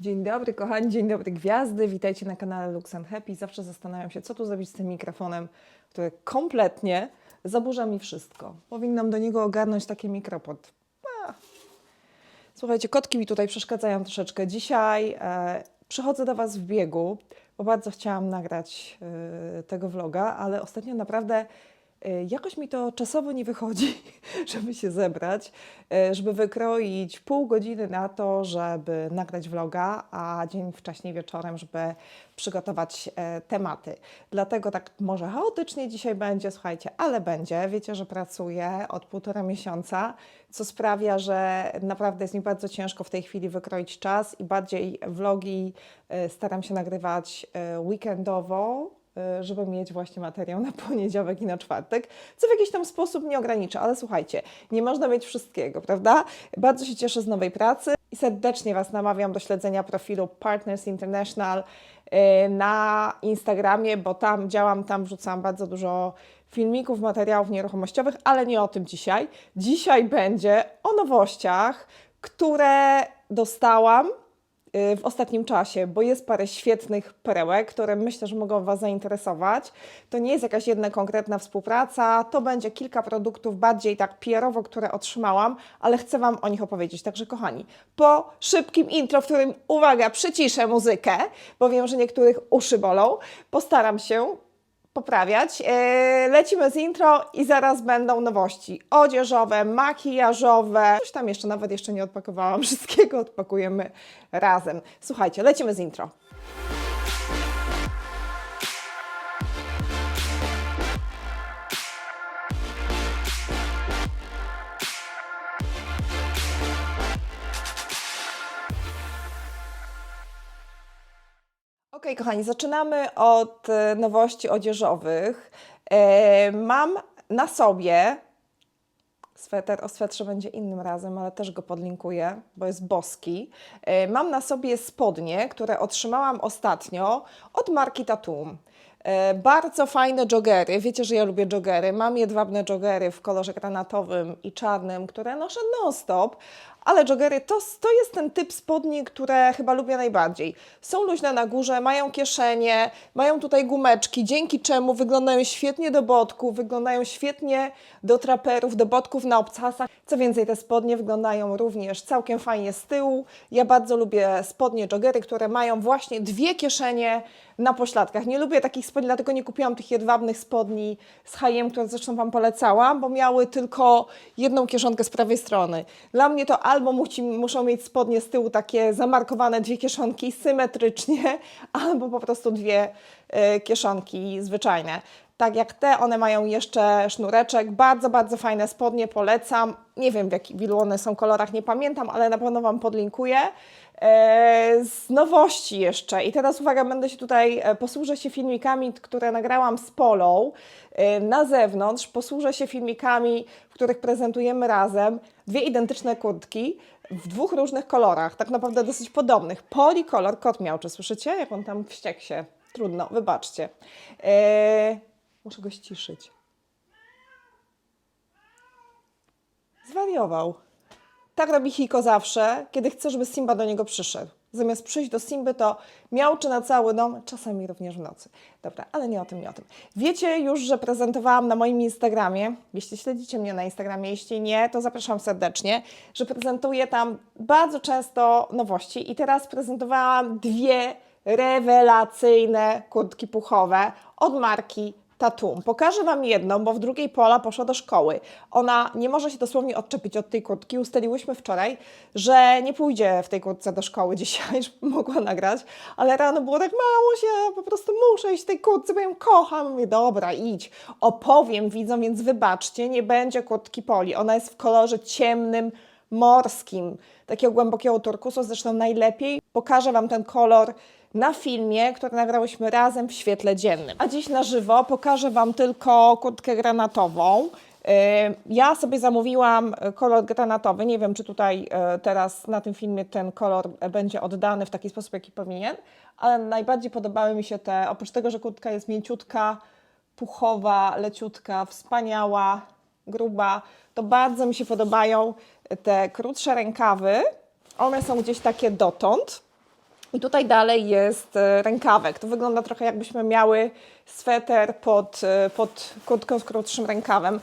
Dzień dobry kochani, dzień dobry gwiazdy, witajcie na kanale Lux Happy. Zawsze zastanawiam się, co tu zrobić z tym mikrofonem, który kompletnie zaburza mi wszystko. Powinnam do niego ogarnąć taki mikropod. Słuchajcie, kotki mi tutaj przeszkadzają troszeczkę. Dzisiaj e, przychodzę do Was w biegu, bo bardzo chciałam nagrać e, tego vloga, ale ostatnio naprawdę jakoś mi to czasowo nie wychodzi, żeby się zebrać, e, żeby wykroić pół godziny na to, żeby nagrać vloga, a dzień wcześniej wieczorem, żeby przygotować e, tematy. Dlatego tak może chaotycznie dzisiaj będzie, słuchajcie, ale będzie. Wiecie, że pracuję od półtora miesiąca, co sprawia, że naprawdę jest mi bardzo ciężko w tej chwili wykroić czas i bardziej vlogi e, staram się nagrywać e, weekendowo, e, żeby mieć właśnie materiał na poniedziałek i na czwartek, co w jakiś tam sposób nie ogranicza, ale słuchajcie, nie można mieć wszystkiego, prawda? Bardzo się cieszę z nowej pracy i serdecznie Was namawiam do śledzenia profilu Partners International e, na Instagramie, bo tam działam, tam wrzucam bardzo dużo filmików, materiałów nieruchomościowych, ale nie o tym dzisiaj. Dzisiaj będzie o nowościach, które dostałam w ostatnim czasie, bo jest parę świetnych perełek, które myślę, że mogą Was zainteresować. To nie jest jakaś jedna konkretna współpraca, to będzie kilka produktów bardziej tak PR-owo, które otrzymałam, ale chcę Wam o nich opowiedzieć. Także kochani, po szybkim intro, w którym, uwaga, przyciszę muzykę, bo wiem, że niektórych uszy bolą, postaram się poprawiać. E, Lecimy z intro i zaraz będą nowości odzieżowe, makijażowe. Coś tam jeszcze, nawet jeszcze nie odpakowałam wszystkiego, odpakujemy razem. Słuchajcie, lecimy z intro. Okej, kochani, zaczynamy od e, nowości odzieżowych. E, mam na sobie sweter, o swetrze będzie innym razem, ale też go podlinkuję, bo jest boski. E, mam na sobie spodnie, które otrzymałam ostatnio od marki Tatum. Bardzo fajne joggery. Wiecie, że ja lubię joggery. Mam jedwabne joggery w kolorze granatowym i czarnym, które noszę non-stop, ale joggery to, to jest ten typ spodni, które chyba lubię najbardziej. Są luźne na górze, mają kieszenie, mają tutaj gumeczki, dzięki czemu wyglądają świetnie do bodków, wyglądają świetnie do traperów, do bodków na obcasach. Co więcej, te spodnie wyglądają również całkiem fajnie z tyłu. Ja bardzo lubię spodnie joggery, które mają właśnie dwie kieszenie na pośladkach. Nie lubię takich spodni, dlatego nie kupiłam tych jedwabnych spodni z H&M, które zresztą Wam polecałam, bo miały tylko jedną kieszonkę z prawej strony. Dla mnie to albo musi, muszą mieć spodnie z tyłu takie zamarkowane dwie kieszonki symetrycznie, albo po prostu dwie e, kieszonki zwyczajne. Tak jak te, one mają jeszcze sznureczek. Bardzo, bardzo fajne spodnie, polecam. Nie wiem w, jaki, w ilu one są kolorach, nie pamiętam, ale na pewno Wam podlinkuję. E, z nowości jeszcze. I teraz uwaga, będę się tutaj, e, posłużę się filmikami, które nagrałam z Polą e, na zewnątrz. Posłużę się filmikami, w których prezentujemy razem dwie identyczne kurtki w dwóch różnych kolorach, tak naprawdę dosyć podobnych. Poli kolor, kot miał, czy słyszycie? Jak on tam wściekł się. Trudno, wybaczcie. E, muszę go ściszyć. Zwariował. Tak robi Hiko zawsze, kiedy chce, żeby Simba do niego przyszedł. Zamiast przyjść do Simby, to miałczy na cały dom, czasami również w nocy. Dobra, ale nie o tym, nie o tym. Wiecie już, że prezentowałam na moim Instagramie, jeśli śledzicie mnie na Instagramie, jeśli nie, to zapraszam serdecznie, że prezentuję tam bardzo często nowości i teraz prezentowałam dwie rewelacyjne kurtki puchowe od marki Tatum. Pokażę Wam jedną, bo w drugiej Pola poszła do szkoły. Ona nie może się dosłownie odczepić od tej kurtki. Ustaliłyśmy wczoraj, że nie pójdzie w tej kurtce do szkoły dzisiaj, żeby mogła nagrać, ale rano było tak, mało się, po prostu muszę iść w tej kurtce, bo ją kocham. Mówię, dobra, idź. Opowiem widzom, więc wybaczcie, nie będzie kurtki Poli. Ona jest w kolorze ciemnym, morskim, takiego głębokiego turkusu, zresztą najlepiej. Pokażę Wam ten kolor na filmie, który nagrałyśmy razem w świetle dziennym. A dziś na żywo pokażę Wam tylko kurtkę granatową. Yy, Ja sobie zamówiłam kolor granatowy. Nie wiem, czy tutaj e, teraz na tym filmie ten kolor będzie oddany w taki sposób, jaki powinien, ale najbardziej podobały mi się te, oprócz tego, że kurtka jest mięciutka, puchowa, leciutka, wspaniała, gruba, to bardzo mi się podobają te krótsze rękawy. One są gdzieś takie dotąd. I tutaj dalej jest e, rękawek. To wygląda trochę jakbyśmy miały sweter pod, e, pod kurtką z krótszym rękawem.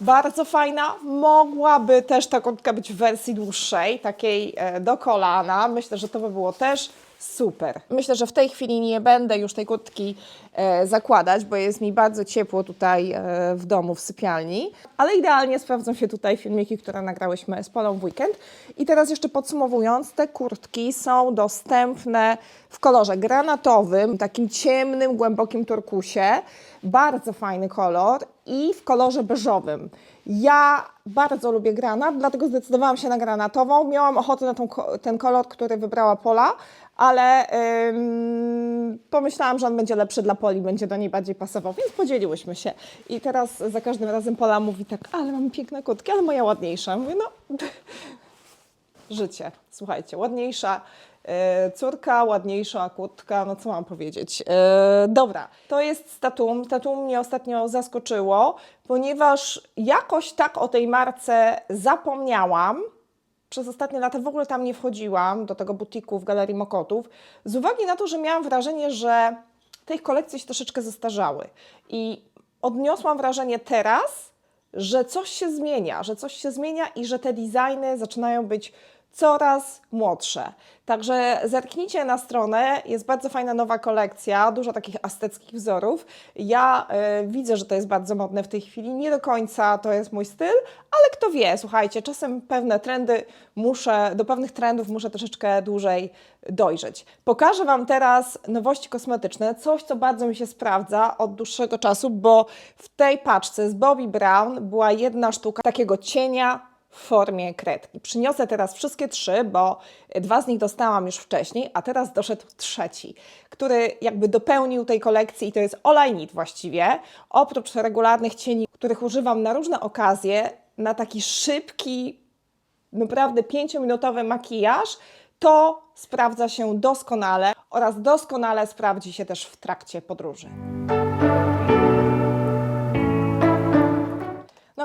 Bardzo fajna. Mogłaby też ta kurtka być w wersji dłuższej, takiej e, do kolana. Myślę, że to by było też super. Myślę, że w tej chwili nie będę już tej kurtki e, zakładać, bo jest mi bardzo ciepło tutaj e, w domu, w sypialni. Ale idealnie sprawdzą się tutaj filmiki, które nagrałyśmy z Polą w weekend. I teraz jeszcze podsumowując, te kurtki są dostępne w kolorze granatowym, takim ciemnym, głębokim turkusie. Bardzo fajny kolor i w kolorze beżowym. Ja bardzo lubię granat, dlatego zdecydowałam się na granatową. Miałam ochotę na tą, ten kolor, który wybrała Pola, ale ym, pomyślałam, że on będzie lepszy dla Poli, będzie do niej bardziej pasował, więc podzieliłyśmy się. I teraz za każdym razem Pola mówi tak, ale mam piękne kutki, ale moja ładniejsza. Mówię, no życie. Słuchajcie, ładniejsza córka, ładniejsza kurtka, no co mam powiedzieć. E, dobra, to jest Statum. Statum mnie ostatnio zaskoczyło, ponieważ jakoś tak o tej marce zapomniałam. Przez ostatnie lata w ogóle tam nie wchodziłam, do tego butiku w Galerii Mokotów, z uwagi na to, że miałam wrażenie, że te ich kolekcje się troszeczkę zestarzały. I odniosłam wrażenie teraz, że coś się zmienia, że coś się zmienia i że te designy zaczynają być coraz młodsze. Także zerknijcie na stronę, jest bardzo fajna nowa kolekcja, dużo takich azteckich wzorów. Ja y, widzę, że to jest bardzo modne w tej chwili, nie do końca to jest mój styl, ale kto wie, słuchajcie, czasem pewne trendy muszę, do pewnych trendów muszę troszeczkę dłużej dojrzeć. Pokażę Wam teraz nowości kosmetyczne, coś co bardzo mi się sprawdza od dłuższego czasu, bo w tej paczce z Bobbi Brown była jedna sztuka takiego cienia w formie kredki. Przyniosę teraz wszystkie trzy, bo dwa z nich dostałam już wcześniej, a teraz doszedł trzeci, który jakby dopełnił tej kolekcji i to jest Need właściwie. Oprócz regularnych cieni, których używam na różne okazje, na taki szybki, naprawdę pięciominutowy makijaż, to sprawdza się doskonale oraz doskonale sprawdzi się też w trakcie podróży.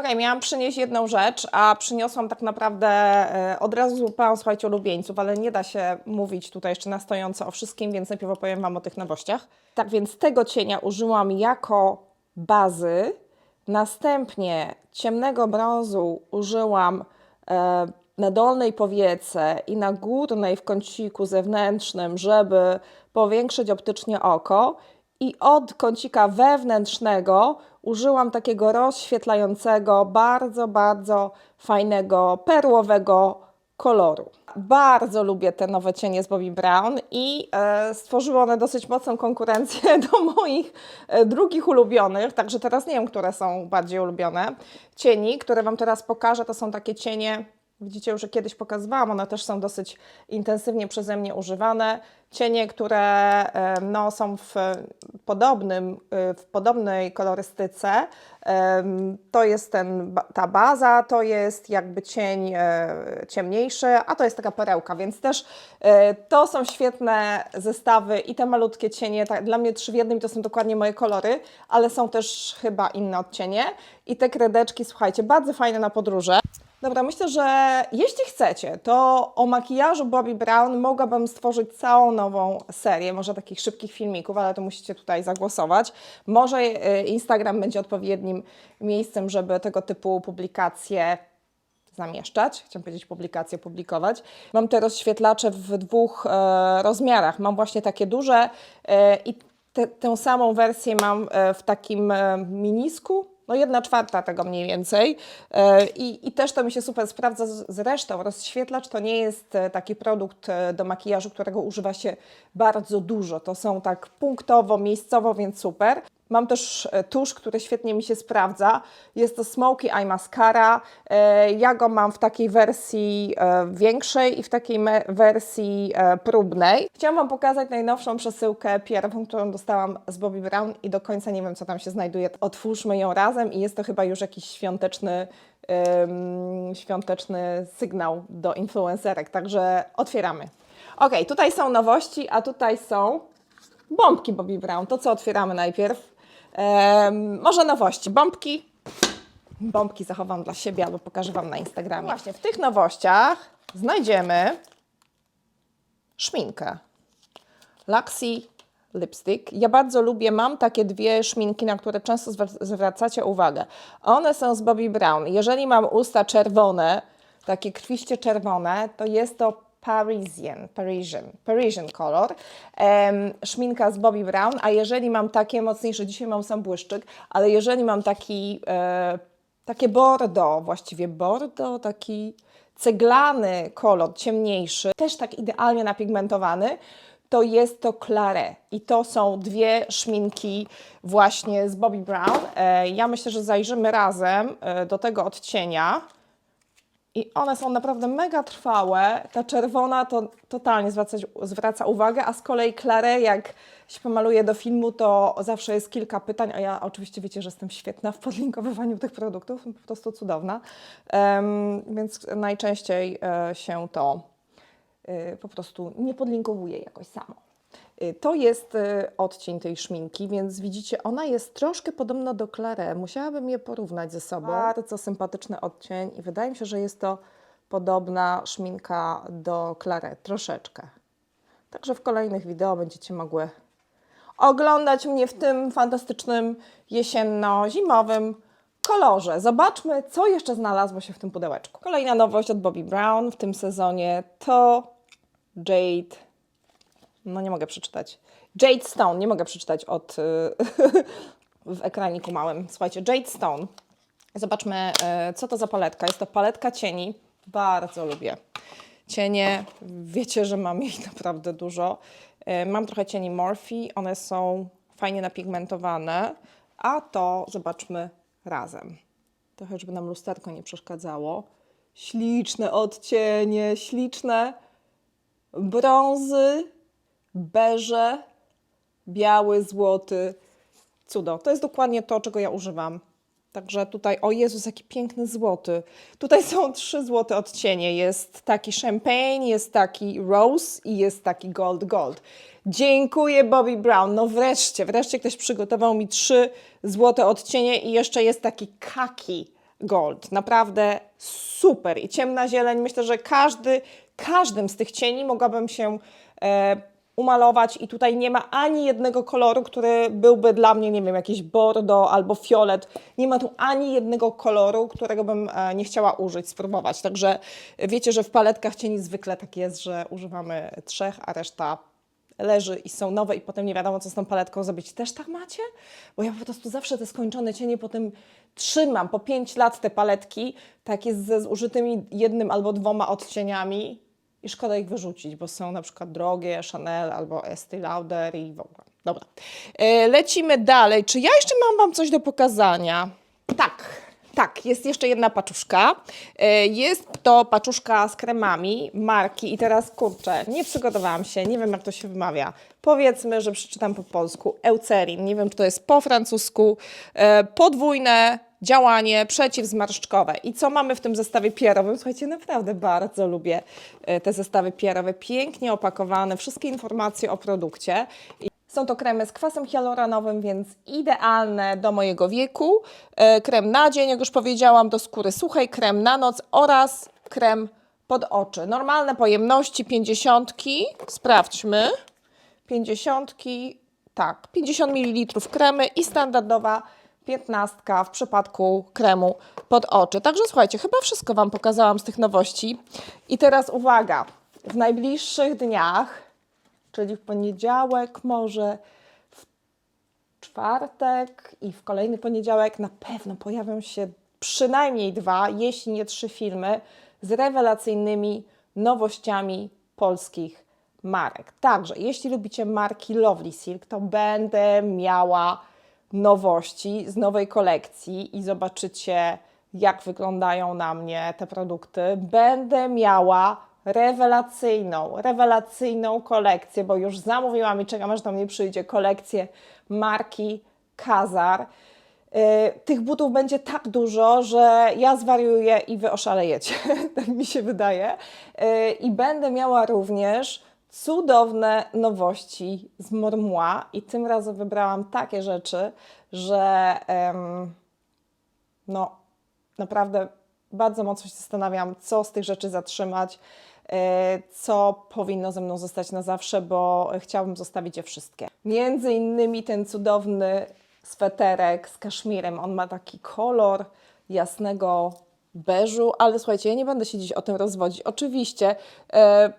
Okej, miałam przynieść jedną rzecz, a przyniosłam tak naprawdę e, od razu złapałam, słuchajcie, ulubieńców, ale nie da się mówić tutaj jeszcze na stojąco o wszystkim, więc najpierw opowiem Wam o tych nowościach. Tak więc tego cienia użyłam jako bazy, następnie ciemnego brązu użyłam e, na dolnej powiece i na górnej w kąciku zewnętrznym, żeby powiększyć optycznie oko i od kącika wewnętrznego użyłam takiego rozświetlającego, bardzo, bardzo fajnego, perłowego koloru. Bardzo lubię te nowe cienie z Bobbi Brown i e, stworzyły one dosyć mocną konkurencję do moich e, drugich ulubionych, także teraz nie wiem, które są bardziej ulubione. Cieni, które Wam teraz pokażę, to są takie cienie Widzicie, już kiedyś pokazywałam, one też są dosyć intensywnie przeze mnie używane. Cienie, które no, są w podobnym, e, w podobnej kolorystyce. To jest ten, ta baza, to jest jakby cień e, ciemniejszy, a to jest taka perełka, więc też e, to są świetne zestawy i te malutkie cienie, tak, dla mnie trzy w jednym to są dokładnie moje kolory, ale są też chyba inne odcienie. I te kredeczki, słuchajcie, bardzo fajne na podróże. Dobra, myślę, że jeśli chcecie, to o makijażu Bobbi Brown mogłabym stworzyć całą nową serię, może takich szybkich filmików, ale to musicie tutaj zagłosować. Może e, Instagram będzie odpowiednim miejscem, żeby tego typu publikacje zamieszczać. Chciałam powiedzieć publikacje, publikować. Mam te rozświetlacze w dwóch e, rozmiarach. Mam właśnie takie duże e, i te, tę samą wersję mam e, w takim e, minisku. No jedna czwarta tego mniej więcej. E, I, I też to mi się super sprawdza. Zresztą rozświetlacz to nie jest e, taki produkt e, do makijażu, którego używa się bardzo dużo. To są tak punktowo, miejscowo, więc super. Mam też e, tusz, który świetnie mi się sprawdza. Jest to Smoky Eye Mascara. E, Ja go mam w takiej wersji e, większej i w takiej wersji próbnej. Chciałam Wam pokazać najnowszą przesyłkę PR-ową, którą dostałam z Bobbi Brown i do końca nie wiem, co tam się znajduje. Otwórzmy ją razem i jest to chyba już jakiś świąteczny, świąteczny sygnał do influencerek, także otwieramy. Ok, tutaj są nowości, a tutaj są bombki Bobbi Brown. To co otwieramy najpierw? Może nowości. Bombki. Bombki zachowam dla siebie albo pokażę Wam na Instagramie. Właśnie w tych nowościach znajdziemy szminkę. Luxie Lipstick. Ja bardzo lubię, mam takie dwie szminki, na które często zwra- zwracacie uwagę. One są z Bobbi Brown. Jeżeli mam usta czerwone, takie krwiście czerwone, to jest to Parisian, Parisian, Parisian kolor, szminka z Bobbi Brown, a jeżeli mam takie mocniejsze, dzisiaj mam sam błyszczyk, ale jeżeli mam taki, e, takie bordo, właściwie bordo, taki ceglany kolor, ciemniejszy, też tak idealnie napigmentowany, to jest to Claret. I to są dwie szminki właśnie z Bobbi Brown. E, ja myślę, że zajrzymy razem e, do tego odcienia. I one są naprawdę mega trwałe. Ta czerwona to totalnie zwraca, zwraca uwagę, a z kolei Claret, jak się pomaluje do filmu, to zawsze jest kilka pytań, a ja oczywiście wiecie, że jestem świetna w podlinkowywaniu tych produktów, po prostu cudowna. Em, więc najczęściej e, się to y, po prostu nie podlinkowuje jakoś samo. Y, To jest y, odcień tej szminki, więc widzicie, ona jest troszkę podobna do Claret. Musiałabym je porównać ze sobą. Bardzo sympatyczny odcień i wydaje mi się, że jest to podobna szminka do Claret, troszeczkę. Także w kolejnych wideo będziecie mogły oglądać mnie w tym fantastycznym jesienno-zimowym kolorze. Zobaczmy, co jeszcze znalazło się w tym pudełeczku. Kolejna nowość od Bobbi Brown w tym sezonie to Jade. No nie mogę przeczytać. Jade Stone, nie mogę przeczytać od y, w ekraniku małym. Słuchajcie, Jade Stone. Zobaczmy, y, co to za paletka. Jest to paletka cieni. Bardzo lubię cienie. Wiecie, że mam ich naprawdę dużo. Y, Mam trochę cieni Morphe. One są fajnie napigmentowane. A to zobaczmy razem. Trochę, żeby nam lusterko nie przeszkadzało. Śliczne odcienie, śliczne brązy, beże, biały, złoty. Cudo. To jest dokładnie to, czego ja używam. Także tutaj, o Jezus, jaki piękny złoty. Tutaj są trzy złote odcienie. Jest taki champagne, jest taki rose i jest taki gold gold. Dziękuję Bobby Brown. No wreszcie, wreszcie ktoś przygotował mi trzy złote odcienie i jeszcze jest taki kaki gold. Naprawdę super. I ciemna zieleń. Myślę, że każdy, każdym z tych cieni mogłabym się e, umalować i tutaj nie ma ani jednego koloru, który byłby dla mnie, nie wiem, jakiś bordo albo fiolet. Nie ma tu ani jednego koloru, którego bym e, nie chciała użyć, spróbować. Także wiecie, że w paletkach cieni zwykle tak jest, że używamy trzech, a reszta leży i są nowe i potem nie wiadomo, co z tą paletką zrobić. Też tak macie? Bo ja po prostu zawsze te skończone cienie potem trzymam po 5 lat te paletki, tak jest ze zużytymi jednym albo dwoma odcieniami i szkoda ich wyrzucić, bo są na przykład drogie, Chanel albo Estee Lauder i w ogóle. Dobra. E, lecimy dalej. Czy ja jeszcze mam Wam coś do pokazania? Tak. Tak, jest jeszcze jedna paczuszka. E, Jest to paczuszka z kremami marki i teraz kurczę, nie przygotowałam się, nie wiem jak to się wymawia. Powiedzmy, że przeczytam po polsku. Eucerin, nie wiem czy to jest po francusku. E, Podwójne działanie przeciwzmarszczkowe. I co mamy w tym zestawie PR-owym? Słuchajcie, naprawdę bardzo lubię e, te zestawy PR-owe. Pięknie opakowane, wszystkie informacje o produkcie. Są to kremy z kwasem hialuronowym, więc idealne do mojego wieku. E, Krem na dzień, jak już powiedziałam, do skóry suchej, krem na noc oraz krem pod oczy. Normalne pojemności 50. Sprawdźmy. 50, tak, 50 ml kremy i standardowa 15 w przypadku kremu pod oczy. Także słuchajcie, chyba wszystko Wam pokazałam z tych nowości. I teraz uwaga, w najbliższych dniach czyli w poniedziałek, może w czwartek i w kolejny poniedziałek na pewno pojawią się przynajmniej dwa, jeśli nie trzy filmy z rewelacyjnymi nowościami polskich marek. Także, jeśli lubicie marki Lovely Silk, to będę miała nowości z nowej kolekcji i zobaczycie, jak wyglądają na mnie te produkty. Będę miała rewelacyjną, rewelacyjną kolekcję, bo już zamówiłam i czekam, aż do mnie przyjdzie kolekcję marki Kazar. Yy, Tych butów będzie tak dużo, że ja zwariuję i wy oszalejecie, tak mi się wydaje. Yy, I będę miała również cudowne nowości z Mormua i tym razem wybrałam takie rzeczy, że no naprawdę bardzo mocno się zastanawiam, co z tych rzeczy zatrzymać. e, co powinno ze mną zostać na zawsze, bo chciałabym zostawić je wszystkie. Między innymi ten cudowny sweterek z kaszmirem. On ma taki kolor jasnego beżu, ale słuchajcie, ja nie będę się dziś o tym rozwodzić. Oczywiście e,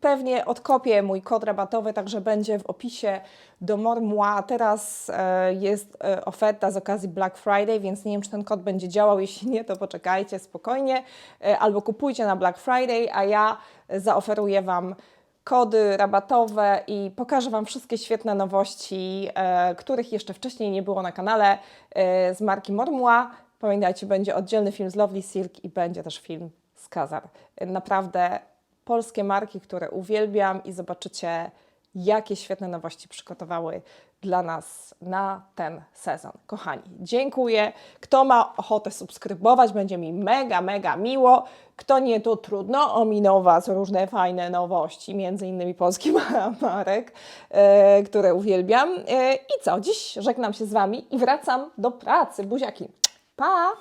Pewnie odkopię mój kod rabatowy, także będzie w opisie do Mormua. Teraz e, jest e, oferta z okazji Black Friday, więc nie wiem, czy ten kod będzie działał. Jeśli nie, to poczekajcie spokojnie. E, albo kupujcie na Black Friday, a ja zaoferuję Wam kody rabatowe i pokażę Wam wszystkie świetne nowości, których jeszcze wcześniej nie było na kanale z marki Mormua. Pamiętajcie, będzie oddzielny film z Lovely Silk i będzie też film z Kazar. Naprawdę polskie marki, które uwielbiam i zobaczycie, jakie świetne nowości przygotowały dla nas na ten sezon. Kochani, dziękuję. Kto ma ochotę subskrybować, będzie mi mega, mega miło. Kto nie, to trudno, ominął Was różne fajne nowości, między innymi polskich marek, e, które uwielbiam. E, I co, dziś żegnam się z Wami i wracam do pracy. Buziaki. Pa!